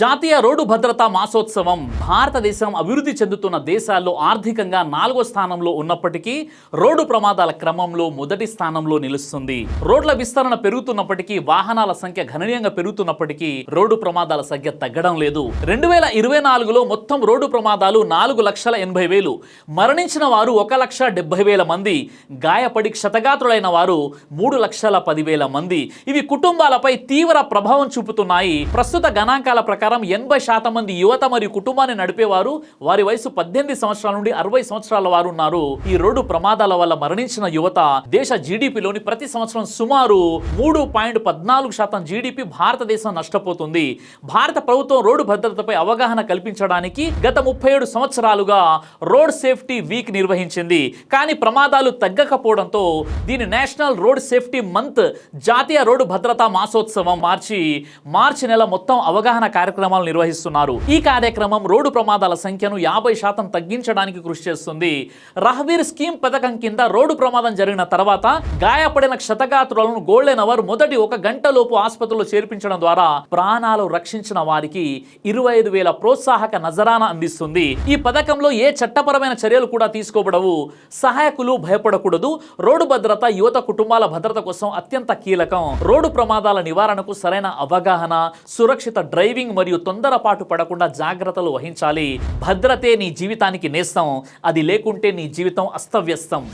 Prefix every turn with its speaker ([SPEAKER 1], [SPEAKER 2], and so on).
[SPEAKER 1] జాతీయ రోడ్డు భద్రతా మాసోత్సవం భారతదేశం అభివృద్ధి చెందుతున్న దేశాల్లో ఆర్థికంగా నాలుగో స్థానంలో ఉన్నప్పటికీ రోడ్డు ప్రమాదాల క్రమంలో మొదటి స్థానంలో నిలుస్తుంది. రోడ్ల విస్తరణ పెరుగుతున్నప్పటికీ వాహనాల సంఖ్య గణనీయంగా పెరుగుతున్నప్పటికీ రోడ్డు ప్రమాదాల సంఖ్య తగ్గడం లేదు. రెండు వేల ఇరవై నాలుగులో మొత్తం రోడ్డు ప్రమాదాలు నాలుగు లక్షల ఎనభై వేలు. మరణించిన వారు ఒక లక్ష డెబ్బై వేల మంది. గాయపడి క్షతగాత్రులైన వారు మూడు లక్షల పదివేల మంది. ఇవి కుటుంబాలపై తీవ్ర ప్రభావం చూపుతున్నాయి. ప్రస్తుత గణాంకాల ప్రకారం ఎనభై శాతం మంది యువత మరియు కుటుంబాన్ని నడిపేవారు. వారి వయసు పద్దెనిమిది సంవత్సరాల నుండి అరవై సంవత్సరాల వారు ఉన్నారు. ఈ రోడ్డు ప్రమాదాల వల్ల మరణించిన యువత దేశ జీడిపిలోని ప్రతి సంవత్సరం సుమారు మూడు పాయింట్ పద్నాలుగు శాతం జీడిపి భారతదేశం నష్టపోతుంది. భారత ప్రభుత్వం రోడ్డు భద్రతపై అవగాహన కల్పించడానికి గత ముప్పై ఏడు సంవత్సరాలుగా రోడ్ సేఫ్టీ వీక్ నిర్వహించింది. కానీ ప్రమాదాలు తగ్గకపోవడంతో దీని నేషనల్ రోడ్ సేఫ్టీ మంత్ జాతీయ రోడ్డు భద్రతా మాసోత్సవం మార్చి మార్చి నెల మొత్తం అవగాహన కార్యక్రమం కార్యక్రమాలు నిర్వహిస్తున్నారు. ఈ కార్యక్రమం రోడ్డు ప్రమాదాల సంఖ్యను యాభై శాతం తగ్గించడానికి కృషి చేస్తుంది. రహవీర్ స్కీమ్ పథకం కింద రోడ్డు ప్రమాదం జరిగిన తర్వాత గాయపడిన క్షతగాత్రులను గోల్డెన్ అవర్ మొదటి ఒక గంట లోపు ఆసుపత్రిలో చేర్పించడం ద్వారా ప్రాణాలు రక్షించిన వారికి ఇరవై ఐదు వేల ప్రోత్సాహక నజరాన అందిస్తుంది. ఈ పథకంలో ఏ చట్టపరమైన చర్యలు కూడా తీసుకోబడవు. సహాయకులు భయపడకూడదు. రోడ్డు భద్రత యువత కుటుంబాల భద్రత కోసం అత్యంత కీలకం. రోడ్డు ప్రమాదాల నివారణకు సరైన అవగాహన సురక్షిత డ్రైవింగ్ మరియు తొందరపాటు పడకుండా జాగ్రత్తలు వహించాలి. భద్రతే నీ జీవితానికి నేస్తం. అది లేకుంటే నీ జీవితం అస్తవ్యస్తం.